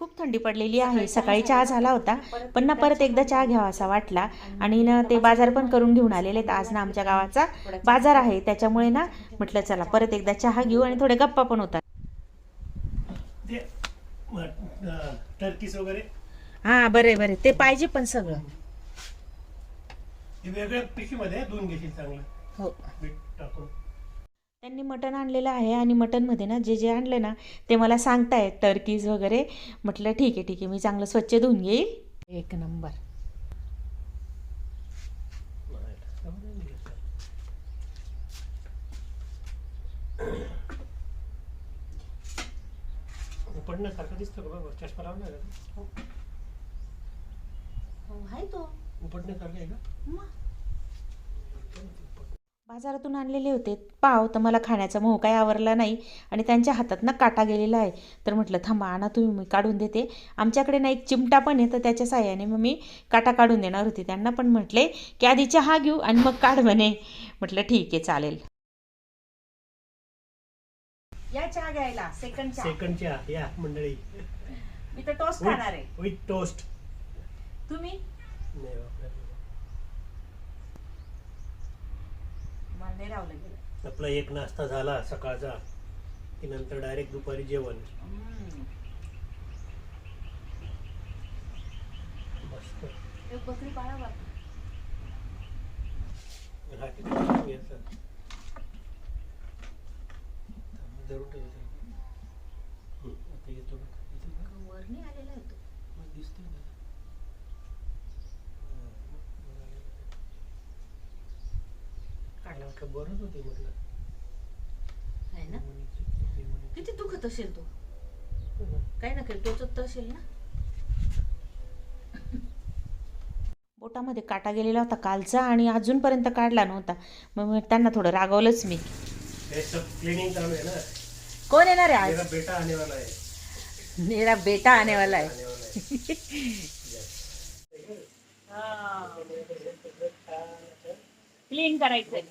खूप थंडी पडलेली आहे. सकाळी चहा झाला होता. पण ना परत एकदा चहा घ्यावा असा वाटला. आणि ना ते बाजार पण करून घेऊन आलेले आहेत आज ना आमच्या गावाचा बाजार आहे. त्याच्यामुळे ना म्हटलं चला परत एकदा चहा घेऊ आणि थोडे गप्पा पण होतात. टर्कीस वगैरे? हा बरे बरे. ते पाहिजे पण सगळं. हे वेगळ्या पिशवीमध्ये धुवून घेशील चांगलं. हो. मीठ टाकून. त्यांनी मटण आणलेलं आहे आणि मटणमध्ये ना जे जे आणलं ना ते मला सांगतायत टर्कीज वगैरे. म्हटलं ठीक आहे ठीक आहे मी चांगलं स्वच्छ धुवून घेईल. एक नंबर. उपडण्यासारखं दिसतं का बघ चष्मा लावणार का? आहे तो. उपडण्यासारखं आहे का? बाजारातून आणलेले होते. पाव तर मला खाण्याचा मोह काही आवरला नाही आणि त्यांच्या हातात ना काटा गेलेला आहे. तर म्हटलं थांबा आणा तुम्ही मी काढून देते. आमच्याकडे ना एक चिमटा पण आहे तर त्याच्या साह्याने मग मी काटा काढून देणार होती. त्यांना पण म्हटले की आधी चहा घेऊ आणि मग काढ म्हणे. म्हटलं ठीक आहे चालेल. या चहा घ्यायला सेकंड सेकंडच्या या मंडळी. मी तर टोस्ट खाणार आहे. विथ टोस्ट तुम्ही? नाही. मला नाही रावलं गेलं. आपला एक नाश्ता झाला सकाळचा की नंतर डायरेक्ट दुपारी जेवण. मस्त. एक बकरी पाळा हा जरूर ठेव इथे. हं, आता येतो ना. येतो ना? वर नाही आलेला आहे तो मग दिसतोय ना. हा, मग वर आलेलं आहे. मला वाटलं बरंच होते म्हटलं. आहे ना. किती दुखत असेल तो? ना. काही ना काही टोचत तर असेल ना? बोटामध्ये काटा गेलेला होता कालचा आणि अजूनपर्यंत काढला नव्हता. मग मी त्यांना थोडं रागवलंच मी. हे सब क्लिनिंग चालू आहे ना? कोण येणार आहे मेरा बेटा आने वाला है आज मेरा बेटा आने वाला है आने वाला है. क्लीन करायचंय.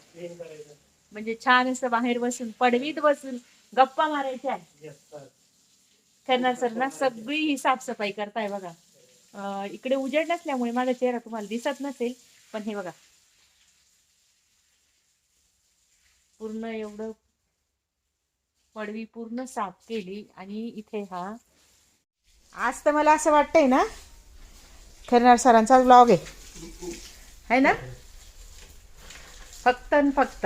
म्हणजे छान असं बाहेर बसून पडवीत बसून गप्पा मारायच्या. करणार सर ना सगळी ही साफसफाई करताय बघा. इकडे उजेड नसल्यामुळे माझा चेहरा तुम्हाला दिसत नसेल पण हे बघा. पूर्ण एवढं पडवी पूर्ण साफ केली आणि इथे हा. आज तर मला असं वाटतंय ना खरणार सरांचा ब्लॉग आहे. है ना? फक्त आणि फक्त.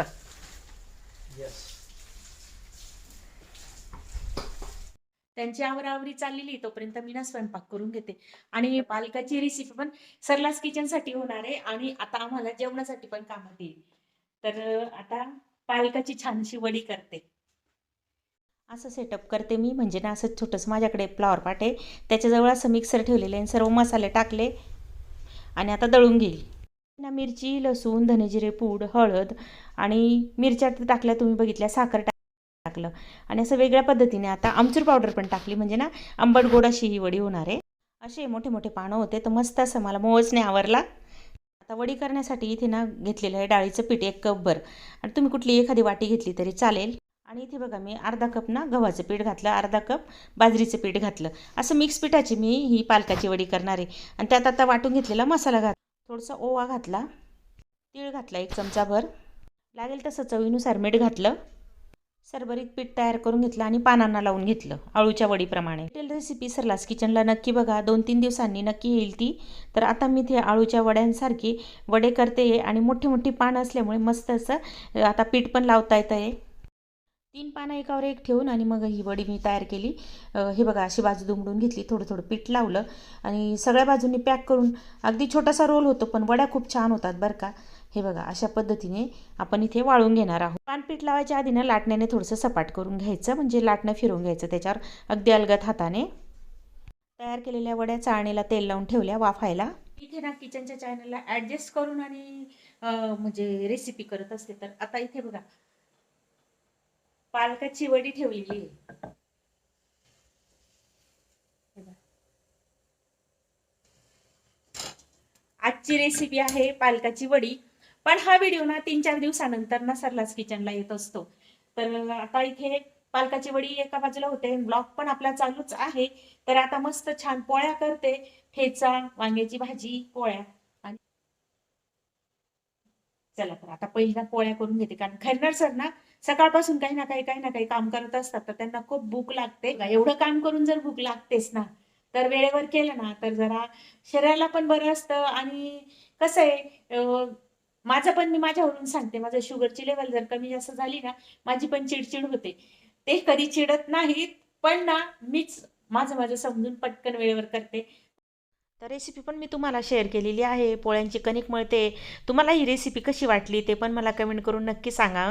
त्यांची आवरावरी चाललेली तोपर्यंत मी ना स्वयंपाक करून घेते. आणि पालकाची रेसिपी पण सरलास किचनसाठी होणार आहे आणि आता आम्हाला जेवणासाठी पण कामात येईल तर आता पालकाची छानशी वडी करते. असं सेटअप करते मी. म्हणजे ना असं छोटंसं माझ्याकडे फ्लॉवर पाट आहे. त्याच्याजवळ असं मिक्सर ठेवलेलं आहे आणि सर्व मसाले टाकले. आणि आता दळून घेईल. ना मिरची लसूण धनेजिरे पूड हळद आणि मिरच्या तर टाकल्या तुम्ही बघितल्या साखर टाक टाकलं. आणि असं वेगळ्या पद्धतीने आता आमचूर पावडर पण टाकली. म्हणजे ना आंबट गोड अशी ही वडी होणार आहे. असे मोठे मोठे पानं होते. तर मस्त असं मला मोजने आवरला. आता वडी करण्यासाठी इथे ना घेतलेलं आहे डाळीचं पीठ एक कपभर. आणि तुम्ही कुठली एखादी वाटी घेतली तरी चालेल. आणि इथे बघा मी अर्धा कप ना गव्हाचं पीठ घातलं. अर्धा कप बाजरीचं पीठ घातलं. असं मिक्स पिठाची मी ही पालकाची वडी करणार आहे. आणि त्यात आता वाटून घेतलेला मसाला घात थोडंसं ओवा घातला तीळ घातला एक चमचाभर. लागेल तसं चवीनुसार मीठ घातलं सरबरीत पीठ तयार करून घेतलं आणि पानांना लावून घेतलं अळूच्या वडीप्रमाणे. डिटेल रेसिपी सरलास किचनला नक्की बघा दोन तीन दिवसांनी नक्की येईल ती. तर आता मी ते अळूच्या वड्यांसारखी वडे करते आहे आणि मोठी मोठी पानं असल्यामुळे मस्त असं आता पीठ पण लावता येतं आहे तीन पानं एकावर एक ठेवून आणि मग ही वडी मी तयार केली. हे बघा अशी बाजू दुमडून घेतली थोडं थोडं पीठ लावलं आणि सगळ्या बाजूंनी पॅक करून अगदी छोटासा रोल होतो पण वड्या खूप छान होतात बरं का. हे बघा अशा पद्धतीने आपण इथे वाळून घेणार आहोत. पानपीठ लावायच्या आधी ना लाटण्याने थोडंसं सपाट करून घ्यायचं म्हणजे लाटणं फिरून घ्यायचं त्याच्यावर अगदी अलगत हाताने. तयार केलेल्या वड्या चाळणीला तेल लावून ठेवल्या वाफायला इथे ना किचनच्या चॅनलला ॲडजस्ट करून आणि म्हणजे रेसिपी करत असते. तर आता इथे बघा पालकाची वडी ठेवलेली आहे. आजची रेसिपी आहे पालकाची वडी. पण हा व्हिडिओ ना तीन चार दिवसानंतर ना सरलाच किचनला येत असतो. तर आता इथे पालकाची वडी एका बाजूला होते. ब्लॉग पण आपला चालूच आहे. तर आता मस्त छान पोळ्या करते. ठेचा वांग्याची भाजी पोळ्या. आणि चला तर आता पहिल्या पोळ्या करून घेते. कारण खैरनार सर ना सकाळपासून काही ना काही काही ना काही काम करत असतात तर त्यांना खूप भूक लागते. एवढं काम करून जर भूक लागतेच ना तर वेळेवर केलं ना तर जरा शरीराला पण बरं असतं. आणि कसं आहे माझं पण मी माझ्यावरून सांगते. माझं शुगरची लेवल जर कमी जास्त झाली ना माझी पण चिडचिड होते. ते कधी चिडत नाहीत पण ना मीच माझं माझं समजून पटकन वेळेवर करते. तर रेसिपी पण मी तुम्हाला शेअर केलेली आहे. पोळ्यांची कणिक मळते. तुम्हाला ही रेसिपी कशी वाटली ते पण मला कमेंट करून नक्की सांगा.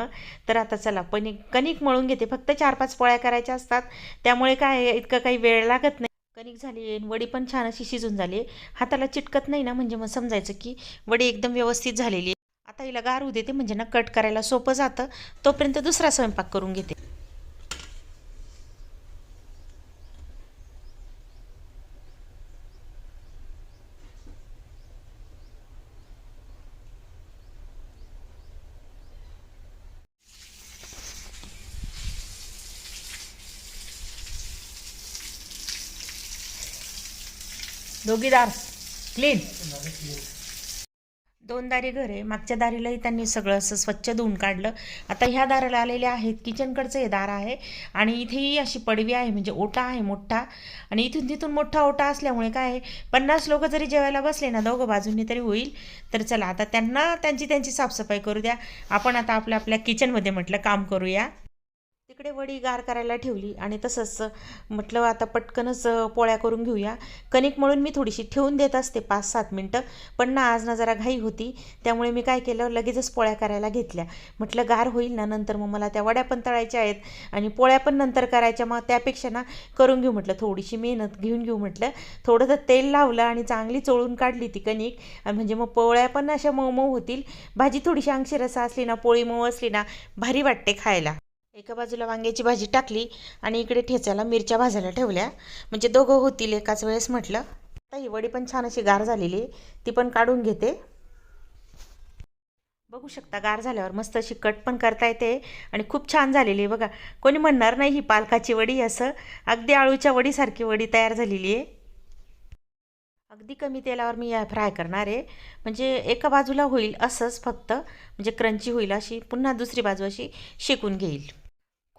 तर आता चला पण कणिक मळून घेते. फक्त चार पाच पोळ्या करायच्या असतात. त्यामुळे काय आहे, इतकं काही वेळ लागत नाही. कणिक झाली आहे वडी पण छान अशी शिजून झाली. आहे. हाताला चिटकत नाही ना म्हणजे मग समजायचं की वडी एकदम व्यवस्थित झालेली आहे. आता हिला गार देते म्हणजे ना कट करायला सोपं जातं. तोपर्यंत दुसरा स्वयंपाक करून घेते. दोघी दार. क्लीन दोन दारी घर आहे. मागच्या दारीलाही त्यांनी सगळं असं स्वच्छ धुवून काढलं. आता ह्या दाराला आलेले आहेत किचनकडचं हे दार आहे. आणि इथेही अशी पडवी आहे म्हणजे ओटा आहे मोठा. आणि इथून तिथून मोठा ओटा असल्यामुळे काय आहे पन्नास लोक जरी जेवायला बसले ना दोघं बाजूंनी तरी होईल. तर चला आता त्यांना त्यांची त्यांची साफसफाई करू द्या. आपण आता आपल्या आपल्या किचनमध्ये म्हटलं काम करूया. तिकडे वडी गार करायला ठेवली आणि तसंच म्हटलं आता पटकनच पोळ्या करून घेऊया. कणिक मळून मी थोडीशी ठेवून देत असते पाच सात मिनटं. पण ना आज ना जरा घाई होती. त्यामुळे मी काय केलं लगेचच पोळ्या करायला घेतल्या. म्हटलं गार होईल ना नंतर मग मला त्या वड्या पण तळायच्या आहेत. आणि पोळ्या पण नंतर करायच्या मग त्यापेक्षा ना करून घेऊ म्हटलं. थोडीशी मेहनत घेऊन घेऊ म्हटलं. थोडंसं तेल लावलं आणि चांगली चोळून काढली ती कणिक. आणि म्हणजे मग पोळ्या पण अशा मऊ मऊ होतील. भाजी थोडीशी अंशी रसा असली ना पोळी मऊ असली ना भारी वाटते खायला. एका बाजूला वांग्याची भाजी टाकली आणि इकडे ठेचायला मिरच्या भाजायला ठेवल्या. म्हणजे दोघं होतील एकाच वेळेस म्हटलं. आता ही वडी पण छान अशी गार झालेली आहे. ती पण काढून घेते. बघू शकता गार झाल्यावर मस्त अशी कट पण करता येते आणि खूप छान झालेली आहे बघा. कोणी म्हणणार नाही ही पालकाची वडी असं. अगदी आळूच्या वडीसारखी वडी तयार झालेली आहे. अगदी कमी तेलावर मी या फ्राय करणार आहे. म्हणजे एका बाजूला होईल असंच फक्त. म्हणजे क्रंची होईल अशी. पुन्हा दुसरी बाजू अशी शेकून घेईल.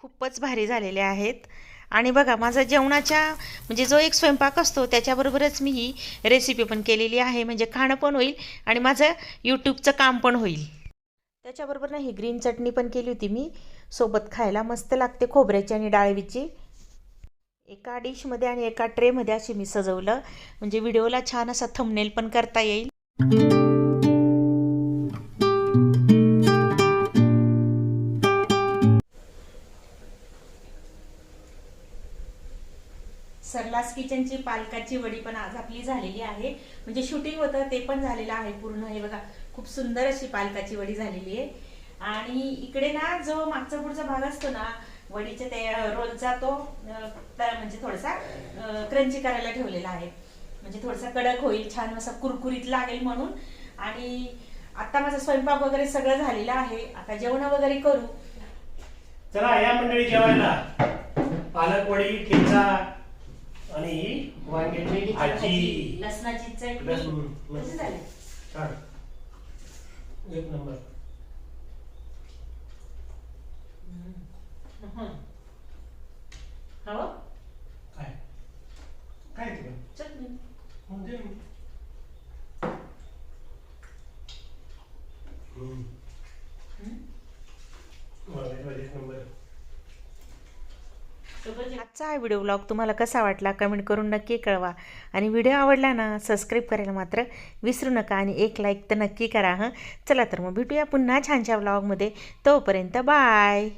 खूपच भारी झालेले आहेत. आणि बघा माझा जेवणाच्या म्हणजे जो एक स्वयंपाक असतो त्याच्याबरोबरच मी ही रेसिपी पण केलेली आहे. म्हणजे खाणं पण होईल आणि माझं यूट्यूबचं काम पण होईल. त्याच्याबरोबर ना ही ग्रीन चटणी पण केली होती मी. सोबत खायला मस्त लागते खोबऱ्याची आणि डाळवीची. एका डिशमध्ये आणि एका ट्रेमध्ये अशी मी सजवलं. म्हणजे व्हिडिओला छान असा थंबनेल पण करता येईल. किचनची पालकाची वडी पण आज आपली झालेली आहे. म्हणजे शूटिंग होतं ते पण झालेलं आहे पूर्ण. हे बघा खूप सुंदर अशी पालकाची वडी झालेली आहे. आणि इकडे ना जो मागचा पुढचा भाग असतो ना वडीच्या ते रोलचा तो म्हणजे थोडासा क्रंची करायला ठेवलेला आहे. म्हणजे थोडासा कडक होईल छान असा कुरकुरीत लागेल म्हणून. आणि आता माझा स्वयंपाक वगैरे सगळं झालेला आहे. आता जेवण वगैरे करू. चला या मंडळी जेवायला. पालक वडी ठेचा आणि वांग्याची भाजी. लसणाची. चटणी. कशी झाली? छान. एक नंबर. हवं काय? काय ते चटणी. म्हणजे हम्म. वांग्याची भाजी एक नंबर. आजचा हा व्हिडिओ ब्लॉग तुम्हाला कसा वाटला कमेंट करून नक्की कळवा. आणि व्हिडिओ आवडला ना सबस्क्राईब करायला मात्र विसरू नका आणि एक लाईक तर नक्की करा हं. चला तर मग भेटूया पुन्हा छानशा ब्लॉगमध्ये तोपर्यंत बाय